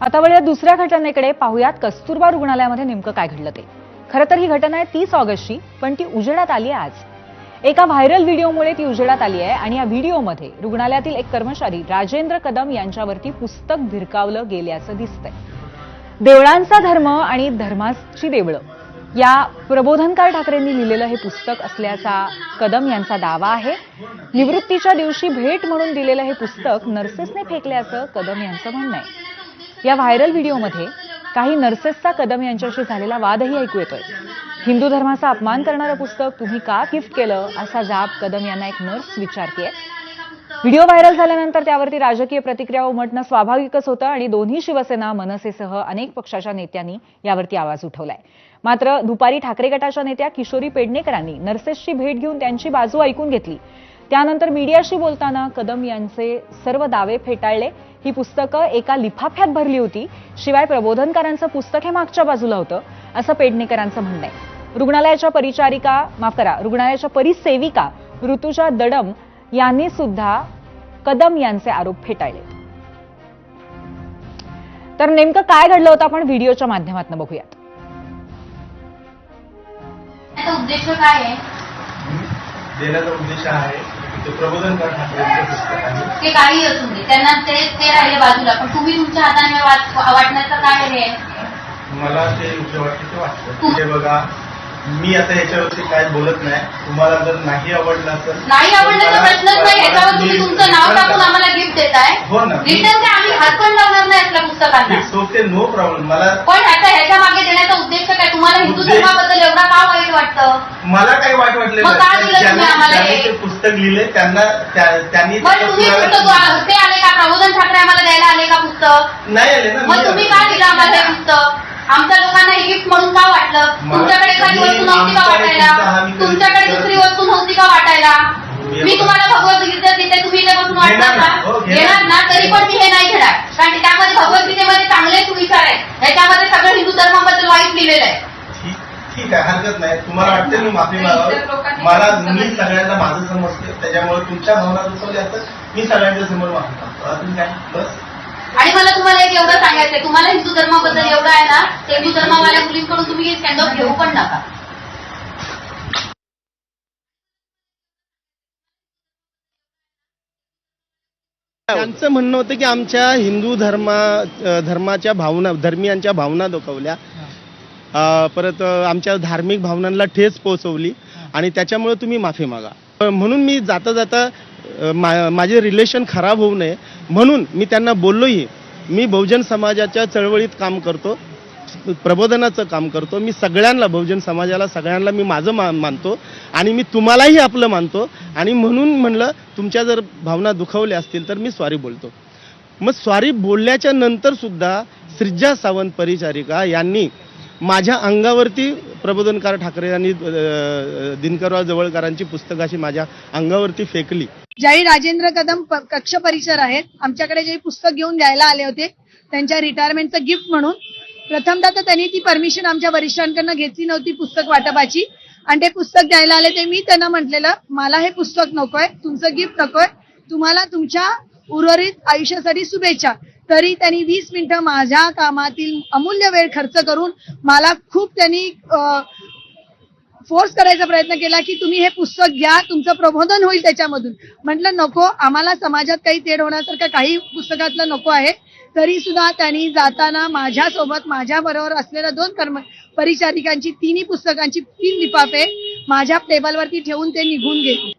आता वळूया दुसऱ्या घटनेकडे पाहुयात. कस्तुरबा रुग्णालयामध्ये नेमकं काय घडलं ते. खरं तर ही घटना आहे तीस ऑगस्टची पण ती उजेडात आली आहे आज. एका व्हायरल व्हिडिओमुळे ती उजेडात आली आहे आणि या व्हिडिओमध्ये रुग्णालयातील एक कर्मचारी राजेंद्र कदम यांच्यावरती पुस्तक भिरकावलं गेल्याचं दिसतंय. देवळांचा धर्म आणि धर्माची देवळं. या प्रबोधनकार ठाकरेंनी लिहिलेलं हे पुस्तक असल्याचा कदम यांचा दावा आहे. निवृत्तीच्या दिवशी भेट म्हणून दिलेलं हे पुस्तक नर्सेसने फेकल्याचं कदम यांचं म्हणणं आहे. या व्हायरल व्हिडिओमध्ये काही नर्सेसचा कदम यांच्याशी झालेला वादही ऐकू येतोय. हिंदू धर्माचा अपमान करणारं पुस्तक तुम्ही का गिफ्ट केलं असा जाब कदम यांना एक नर्स विचारतीये. व्हिडिओ व्हायरल झाल्यानंतर त्यावरती राजकीय प्रतिक्रिया उमटणं स्वाभाविकच होतं आणि दोन्ही शिवसेना मनसेसह अनेक पक्षाच्या नेत्यांनी यावरती आवाज उठवलाय. मात्र दुपारी ठाकरे गटाच्या नेत्या किशोरी पेडणेकरांनी नर्सेसची भेट घेऊन त्यांची बाजू ऐकून घेतली. त्यानंतर मीडियाशी बोलताना कदम यांचे सर्व दावे फेटाळले. ही पुस्तकं एका लिफाफ्यात भरली होती. शिवाय प्रबोधनकारांचं पुस्तक हे मागच्या बाजूला होतं असं पेडणेकरांचं म्हणणं आहे. रुग्णालयाच्या परिचारिका माफ करा रुग्णालयाच्या परिसेविका ऋतुजा दडम यांनी सुद्धा कदम यांचे आरोप फेटाळले. तर नेमकं काय घडलं होतं आपण व्हिडिओच्या माध्यमातून बघूयात. त्याचा उद्देश काय आहे? देण्याचा उद्देश आहे ते आहे. काही असून दे. त्यांना ते ते राहिले बाजूला. पण तुम्ही तुमच्या हाताने वाटण्याचं काय हे? मला ते योग्य वाटते ते वाटतं. ते बघा मी आता याच्यावरती काय बोलत नाही. तुम्हाला जर नाही आवडलं तर नाही आवडण्याचा प्रश्नच नाही. याच्यावर तुम्ही तुमचं नाव टाकून आम्हाला गिफ्ट देताय. हो ना. रिटर्न ते आम्ही हात पण लावणार नाही असल्या पुस्तकांना. इट्स ओके नो प्रॉब्लेम मला पण ह्याचा ह्याच्या मागे देण्याचा उद्देश काय तुम्हाला हिंदू उद्देश- धर्माबद्दल एवढा का वाईट वाटतं? मला काही वाईट वाटलेलं मग का नाही. दिलं ज्यांनी तुम्ही आम्हाला ज्यांनी हे? ते पुस्तक लिहिले त्यांना त्या- त्यांनी ते पण तुम्ही पुस्तकाला- कुठं ते आले का? प्रबोधन ठाकरे आम्हाला द्यायला आले का पुस्तक? नाही आले ना मग मी तुम्ही. का दिलं आम्हाला हे पुस्तक? आमच्या लोकांना हे गिफ्ट म्हणून का वाटलं? मला- तुमच्याकडे एखादी मी- वस्तू नव्हती का वाटायला? तुमचा हा मी कधी तुमच्याकडे दुसरी वस्तू नव्हती का वाटायला? मी- मी तुम्हाला भगवद्गीता देते तुम्ही इथे बसून वाटणार घेणार ना, का? हो, घेणार. घेणार ना तरी पण मी हे नाही घेणार. कारण की त्यामध्ये भगवद्गीतेमध्ये चांगलेच विचार आहेत. याच्यामध्ये सगळं हिंदू धर्माबद्दल वाईट लिहिलेलं आहे. ठीक आहे हरकत नाही. तुम्हाला वाटते मी माफी मागावं? मला मी सगळ्यांना माझं समजते त्याच्यामुळे तुमच्या भावना दुखवल्या तर मी सगळ्यांच्या समोर माफी मागतो. अजून काय? बस. आणि मला तुम्हाला एक एवढं सांगायचंय. तुम्हाला हिंदू धर्माबद्दल एवढं आहे ना तर हिंदू धर्मावाल्या मुलींकडून तुम्ही स्टँड ऑफ घेऊ पण नका. त्यांचं म्हणणं होतं की आमच्या हिंदू धर्मा धर्माच्या भावना धर्मियांच्या भावना दुखवल्या. परत आमच्या धार्मिक भावनांना ठेच पोहोचवली आणि त्याच्यामुळे तुम्ही माफी मागा. म्हणून मी जाता जाता मा माझे रिलेशन खराब होऊ नये. म्हणून मी त्यांना बोललोही मी बहुजन समाजाच्या चळवळीत काम करतो प्रबोधनाचं काम करतो मी सगळ्यांना बहुजन समाजाला सगळ्यांना मी माझं मा मानतो आणि मी तुम्हालाही आपलं मानतो आणि म्हणून म्हणलं तुमच्या जर भावना दुखावल्या असतील तर मी सॉरी बोलतो. मग सॉरी बोलल्याच्या नंतर सुद्धा श्रीजा सावंत परिचारिका यांनी माझ्या अंगावरती प्रबोधनकार ठाकरे यांनी दिनकरवा दिनकरराव जवळकरांची पुस्तकं अशी माझ्या अंगावरती फेकली. ज्यावेळी राजेंद्र कदम कक्ष परिसर आहेत आमच्याकडे जे पुस्तक घेऊन द्यायला आले होते त्यांच्या रिटायरमेंटचं गिफ्ट म्हणून प्रथमतः तर त्यांनी ती परमिशन आमच्या वरिष्ठांकडनं घेतली नव्हती पुस्तक वाटपाची. आणि ते पुस्तक द्यायला आले ते मी त्यांना म्हटलेलं मला हे पुस्तक नकोय तुमचं गिफ्ट नकोय तुम्हाला तुमच्या उर्वरित आयुष्यासाठी शुभेच्छा. तरी त्यांनी वीस मिनिटं माझ्या कामातील अमूल्य वेळ खर्च करून मला खूप त्यांनी फोर्स करायचा प्रयत्न केला की तुम्ही हे पुस्तक घ्या तुमचं प्रबोधन होईल त्याच्यामधून. म्हटलं नको आम्हाला समाजात काही तेढ होण्यासारखं काही पुस्तकातलं नको आहे. तरी सुद्धा त्यांनी जाताना माझ्यासोबत माझ्या बरोबर असलेल्या दोन कर्म परिचारिकांची तिन्ही पुस्तकांची तीन लिफाफे माझ्या टेबलवरती ठेवून ते निघून गेले.